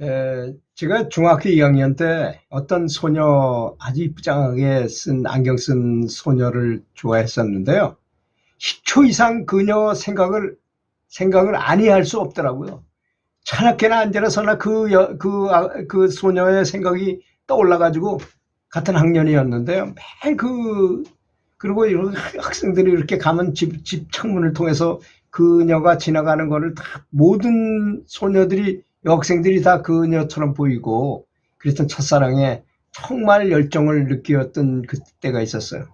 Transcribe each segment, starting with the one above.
에, 제가 중학교 2학년 때 어떤 소녀, 아주 이쁘장하게 쓴, 안경 쓴 소녀를 좋아했었는데요. 10초 이상 그녀 생각을, 생각을 아니할 수 없더라고요. 차납게나 앉아서나 그, 여- 그, 아- 그 소녀의 생각이 떠올라가지고 같은 학년이었는데요. 매일 그, 그리고 학생들이 이렇게 가면 집, 집 창문을 통해서 그녀가 지나가는 거를 다 모든 소녀들이 여학생들이 다 그녀처럼 보이고 그랬던 첫사랑에 정말 열정을 느꼈던 그때가 있었어요.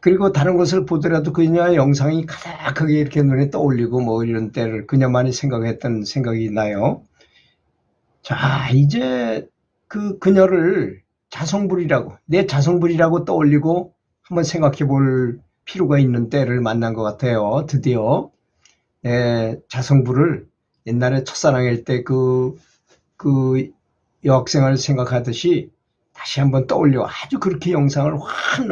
그리고 다른 것을 보더라도 그녀의 영상이 가득하게 이렇게 눈에 떠올리고 뭐 이런 때를 그녀만이 생각했던 생각이 나요. 자, 이제 그 그녀를 자성불이라고, 내 자성불이라고 떠올리고 한번 생각해 볼 필요가 있는 때를 만난 것 같아요. 드디어. 내 자성불을 옛날에 첫사랑일 때 그, 그 여학생을 생각하듯이 다시 한번 떠올려 아주 그렇게 영상을 환,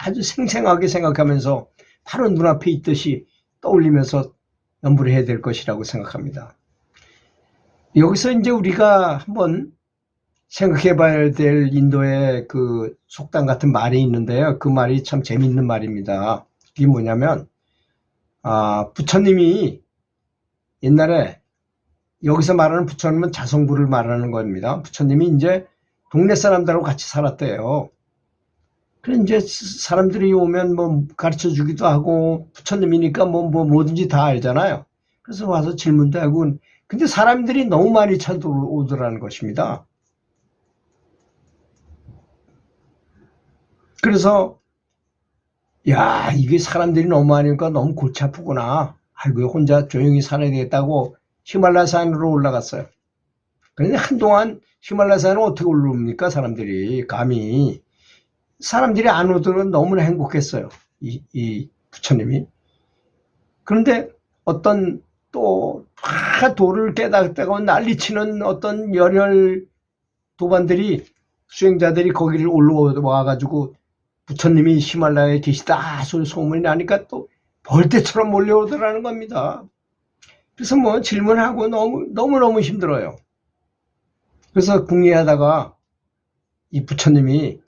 아주 생생하게 생각하면서 바로 눈앞에 있듯이 떠올리면서 연구를 해야 될 것이라고 생각합니다. 여기서 이제 우리가 한번 생각해 봐야 될 인도의 그 속담 같은 말이 있는데요. 그 말이 참 재밌는 말입니다. 이게 뭐냐면, 아, 부처님이 옛날에 여기서 말하는 부처님은 자성부를 말하는 겁니다. 부처님이 이제 동네 사람들하고 같이 살았대요. 그래 이제 사람들이 오면 뭐 가르쳐 주기도 하고 부처님이니까 뭐, 뭐 뭐든지 다 알잖아요. 그래서 와서 질문도 하고 근데 사람들이 너무 많이 찾아오더라는 것입니다. 그래서 야 이게 사람들이 너무 많으니까 너무 골치 아프구나. 아이고 혼자 조용히 살아야 되겠다고 히말라야 산으로 올라갔어요. 그런데 한동안 히말라야 산을 어떻게 올라옵니까 사람들이 감히 사람들이 안 오더니 너무나 행복했어요. 이, 이 부처님이. 그런데 어떤 또 다 도를 깨닫다가 난리치는 어떤 열혈 도반들이 수행자들이 거기를 올라와 가지고 부처님이 히말라야에 계시다 소문이 나니까 또 벌떼처럼 몰려오더라는 겁니다. 그래서 뭐 질문하고 너무 너무너무 힘들어요. 그래서 궁리하다가 이 부처님이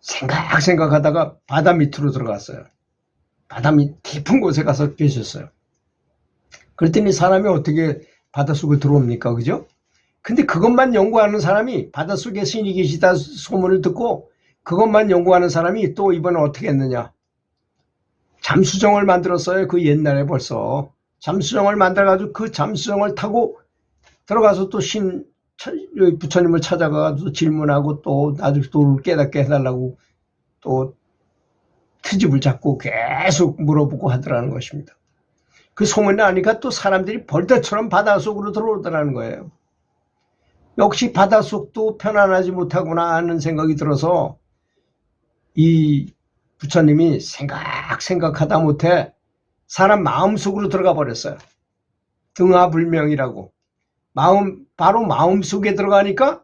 생각 생각하다가 바다 밑으로 들어갔어요. 바다 밑 깊은 곳에 가서 계셨어요. 그랬더니 사람이 어떻게 바닷속을 들어옵니까? 그죠? 근데 그것만 연구하는 사람이 바닷속에 신이 계시다 소문을 듣고 그것만 연구하는 사람이 또 이번에 어떻게 했느냐? 잠수정을 만들었어요. 그 옛날에 벌써. 잠수정을 만들어가지고 그 잠수정을 타고 들어가서 또 신, 부처님을 찾아가서 질문하고 또 나중에 또 깨닫게 해달라고 또 트집을 잡고 계속 물어보고 하더라는 것입니다. 그 소문이 나니까 또 사람들이 벌떼처럼 바닷속으로 들어오더라는 거예요. 역시 바닷속도 편안하지 못하구나 하는 생각이 들어서 이 부처님이 생각 생각하다 못해 사람 마음속으로 들어가 버렸어요. 등하불명이라고. 마음 바로 마음속에 들어가니까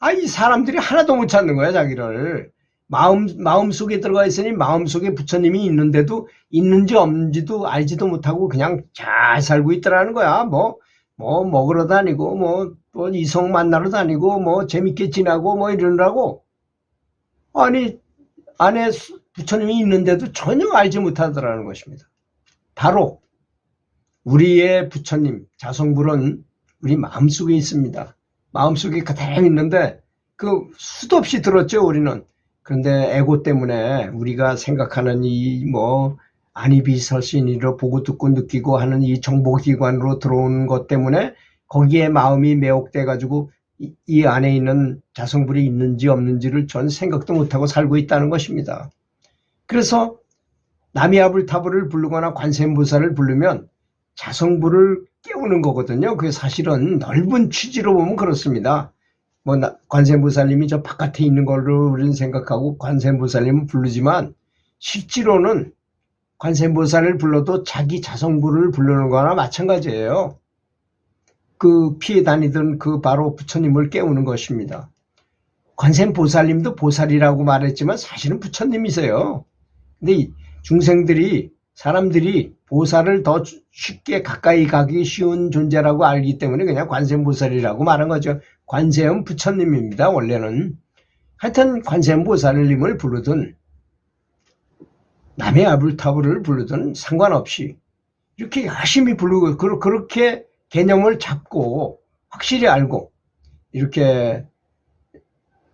아 이 사람들이 하나도 못 찾는 거야 자기를. 마음 마음속에 들어가 있으니 마음속에 부처님이 있는데도 있는지 없는지도 알지도 못하고 그냥 잘 살고 있더라는 거야. 뭐 뭐 먹으러 다니고 뭐, 뭐 이성 만나러 다니고 뭐 재밌게 지나고 뭐 이러느라고 아니 안에 부처님이 있는데도 전혀 알지 못하더라는 것입니다. 바로 우리의 부처님 자성불은 우리 마음속에 있습니다. 마음속에 그대로 있는데 그 수도 없이 들었죠 우리는. 그런데 에고 때문에 우리가 생각하는 이 뭐 안이비설신이로 보고 듣고 느끼고 하는 이 정보기관으로 들어온 것 때문에 거기에 마음이 매혹돼 가지고 이, 이 안에 있는 자성불이 있는지 없는지를 전 생각도 못하고 살고 있다는 것입니다. 그래서 나미아불타불을 부르거나 관세음보살을 부르면 자성불을 깨우는 거거든요. 그게 사실은 넓은 취지로 보면 그렇습니다. 뭐 관세음보살님이 저 바깥에 있는 걸로 우리는 생각하고 관세음보살님은 부르지만 실제로는 관세음보살을 불러도 자기 자성불을 부르는 거나 마찬가지예요. 그 피해 다니던 그 바로 부처님을 깨우는 것입니다. 관세음보살님도 보살이라고 말했지만 사실은 부처님이세요. 근데 이 중생들이 사람들이 보살을 더 쉽게 가까이 가기 쉬운 존재라고 알기 때문에 그냥 관세음보살이라고 말한 거죠. 관세음 부처님입니다. 원래는. 하여튼 관세음보살님을 부르든 남의 아불타불을 부르든 상관없이 이렇게 열심히 부르고 그- 그렇게 개념을 잡고 확실히 알고 이렇게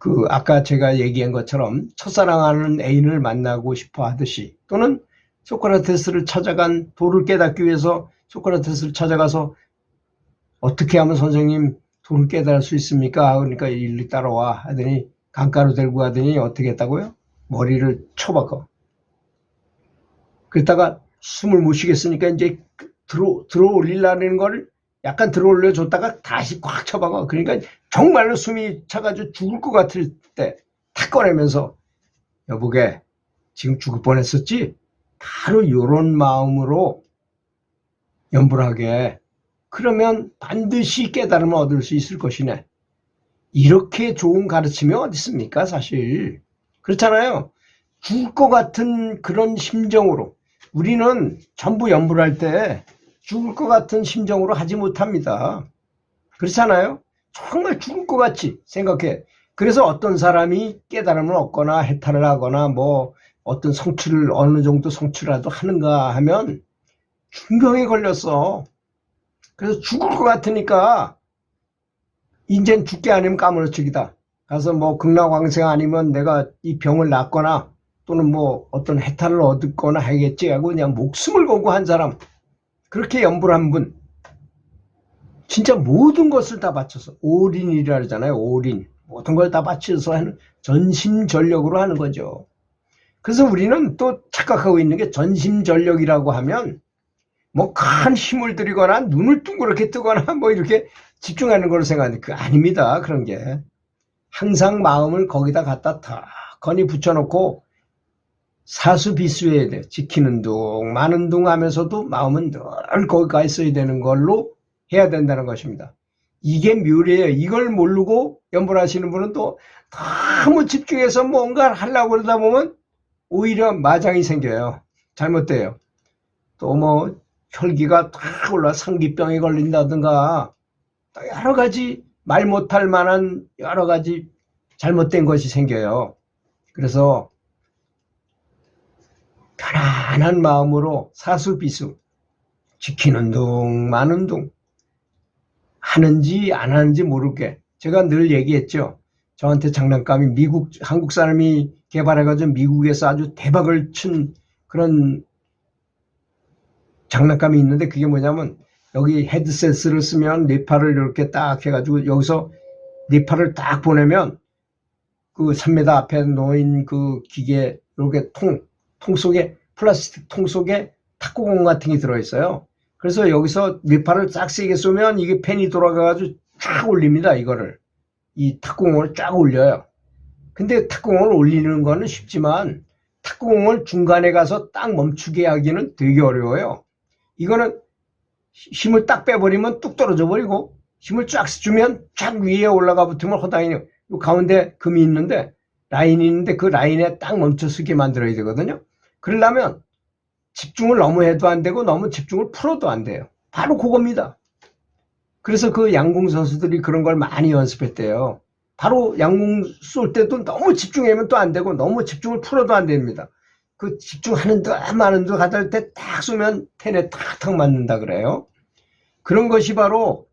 그 아까 제가 얘기한 것처럼 첫사랑하는 애인을 만나고 싶어 하듯이 또는 소크라테스를 찾아간 도를 깨닫기 위해서 소크라테스를 찾아가서 어떻게 하면 선생님 도를 깨달을 수 있습니까? 그러니까 일리 따라와 하더니 강가로 들고 가더니 어떻게 했다고요? 머리를 쳐박아. 그랬다가 숨을 못 쉬겠으니까 이제 들어, 들어 올리려는 걸 약간 들어 올려줬다가 다시 꽉 쳐박아. 그러니까 정말로 숨이 차가지고 죽을 것 같을 때 탁 꺼내면서 여보게 지금 죽을 뻔했었지? 바로 요런 마음으로 염불하게 그러면 반드시 깨달음을 얻을 수 있을 것이네. 이렇게 좋은 가르침이 어디 있습니까, 사실. 그렇잖아요. 죽을 것 같은 그런 심정으로 우리는 전부 염불할 때 죽을 것 같은 심정으로 하지 못합니다. 그렇잖아요. 정말 죽을 것 같이 생각해. 그래서 어떤 사람이 깨달음을 얻거나 해탈을 하거나 뭐 어떤 성취를 어느 정도 성취라도 하는가 하면 중병에 걸렸어. 그래서 죽을 것 같으니까 인젠 죽게 아니면 까무러치기다. 가서 뭐 극락왕생 아니면 내가 이 병을 낫거나 또는 뭐 어떤 해탈을 얻거나 하겠지 하고 그냥 목숨을 걸고 한 사람 그렇게 염불한 분 진짜 모든 것을 다 바쳐서 올인이라 하잖아요 올인 모든 걸 다 바쳐서 하는 전심전력으로 하는 거죠 그래서 우리는 또 착각하고 있는 게 전심전력이라고 하면 뭐 큰 힘을 들이거나 눈을 둥그렇게 뜨거나 뭐 이렇게 집중하는 걸로 생각하는데 그 아닙니다 그런 게 항상 마음을 거기다 갖다 다 건이 붙여놓고 사수비수해야 돼. 지키는 둥, 많은 둥 하면서도 마음은 늘 거기 가 있어야 되는 걸로 해야 된다는 것입니다. 이게 묘래예요. 이걸 모르고 연불하시는 분은 또 너무 집중해서 뭔가를 하려고 그러다 보면 오히려 마장이 생겨요. 잘못돼요. 또 뭐 혈기가 탁 올라 상기병에 걸린다든가 또 여러 가지 말 못할 만한 여러 가지 잘못된 것이 생겨요. 그래서 편안한 마음으로 사수비수 지키는 둥 마는 둥 하는지 안 하는지 모르게 제가 늘 얘기했죠. 저한테 장난감이 미국 한국 사람이 개발해가지고 미국에서 아주 대박을 친 그런 장난감이 있는데 그게 뭐냐면 여기 헤드셋을 쓰면 네파를 이렇게 딱 해가지고 여기서 네파를 딱 보내면 그 3m 앞에 놓인 그 기계 이렇게 통, 통 속에 플라스틱 통 속에 탁구공 같은 게 들어있어요. 그래서 여기서 네파를 쫙 세게 쏘면 이게 펜이 돌아가가지고 쫙 올립니다. 이거를 이 탁구공을 쫙 올려요. 근데 탁구공을 올리는 거는 쉽지만 탁구공을 중간에 가서 딱 멈추게 하기는 되게 어려워요. 이거는 힘을 딱 빼버리면 뚝 떨어져 버리고 힘을 쫙 주면 쫙 위에 올라가 붙으면 허당이 요 가운데 금이 있는데 라인이 있는데 그 라인에 딱 멈춰 서게 만들어야 되거든요. 그러려면 집중을 너무 해도 안 되고 너무 집중을 풀어도 안 돼요. 바로 그겁니다. 그래서 그 양궁 선수들이 그런 걸 많이 연습했대요. 바로 양궁 쏠 때도 너무 집중하면 또 안 되고 너무 집중을 풀어도 안 됩니다. 그 집중하는 듯 마는 듯 하다 때딱 쏘면 텐에 탁탁 맞는다 그래요. 그런 것이 바로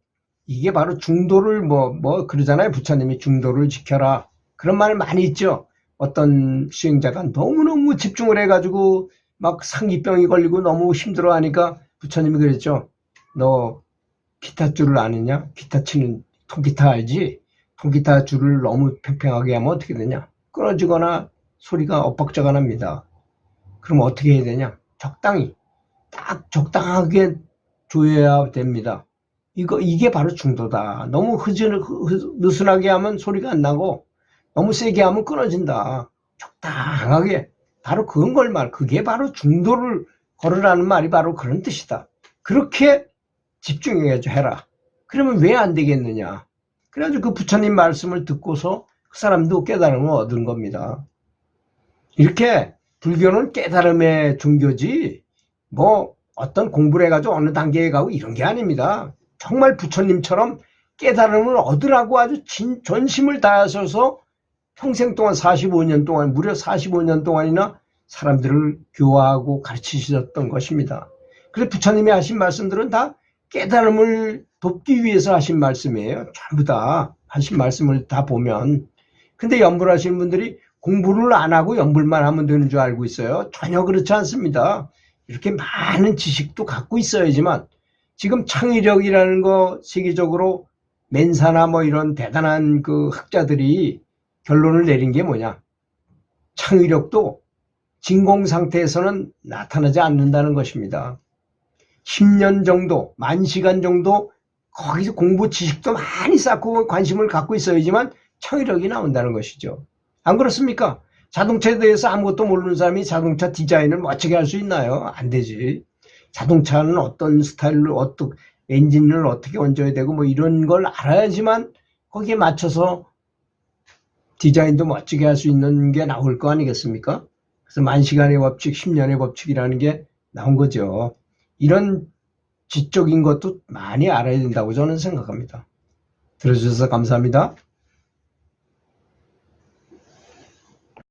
이게 바로 중도를 뭐, 뭐, 그러잖아요. 부처님이 중도를 지켜라. 그런 말 많이 있죠. 어떤 수행자가 너무너무 집중을 해가지고 막 상기병이 걸리고 너무 힘들어 하니까 부처님이 그랬죠. 너 기타 줄을 아느냐? 기타 치는 통기타 알지? 통기타 줄을 너무 팽팽하게 하면 어떻게 되냐? 끊어지거나 소리가 엇박자가 납니다. 그럼 어떻게 해야 되냐? 적당히, 딱 적당하게 조여야 됩니다. 이거, 이게 바로 중도다. 너무 흐진, 흐, 느슨하게 하면 소리가 안 나고, 너무 세게 하면 끊어진다. 적당하게. 바로 그건 걸 말. 그게 바로 중도를 걸으라는 말이 바로 그런 뜻이다. 그렇게 집중해가지고 해라. 그러면 왜 안 되겠느냐. 그래가지고 그 부처님 말씀을 듣고서 그 사람도 깨달음을 얻은 겁니다. 이렇게 불교는 깨달음의 종교지 뭐 어떤 공부를 해가지고 어느 단계에 가고 이런 게 아닙니다. 정말 부처님처럼 깨달음을 얻으라고 아주 진, 전심을 다하셔서 평생 동안 45년 동안 무려 45년 동안이나 사람들을 교화하고 가르치셨던 것입니다. 그래서 부처님이 하신 말씀들은 다 깨달음을 돕기 위해서 하신 말씀이에요. 전부 다 하신 말씀을 다 보면. 근데 연불 하시는 분들이 공부를 안 하고 연불만 하면 되는 줄 알고 있어요. 전혀 그렇지 않습니다. 이렇게 많은 지식도 갖고 있어야지만 지금 창의력이라는 거 세계적으로 맨사나 뭐 이런 대단한 그 학자들이 결론을 내린 게 뭐냐. 창의력도 진공 상태에서는 나타나지 않는다는 것입니다. 10년 정도, 만 시간 정도 거기서 공부 지식도 많이 쌓고 관심을 갖고 있어야지만 창의력이 나온다는 것이죠. 안 그렇습니까? 자동차에 대해서 아무것도 모르는 사람이 자동차 디자인을 멋지게 할 수 있나요? 안 되지. 자동차는 어떤 스타일로, 어떤 엔진을 어떻게 얹어야 되고 뭐 이런 걸 알아야지만 거기에 맞춰서 디자인도 멋지게 할 수 있는 게 나올 거 아니겠습니까? 그래서 만 시간의 법칙, 10년의 법칙이라는 게 나온 거죠. 이런 지적인 것도 많이 알아야 된다고 저는 생각합니다. 들어주셔서 감사합니다.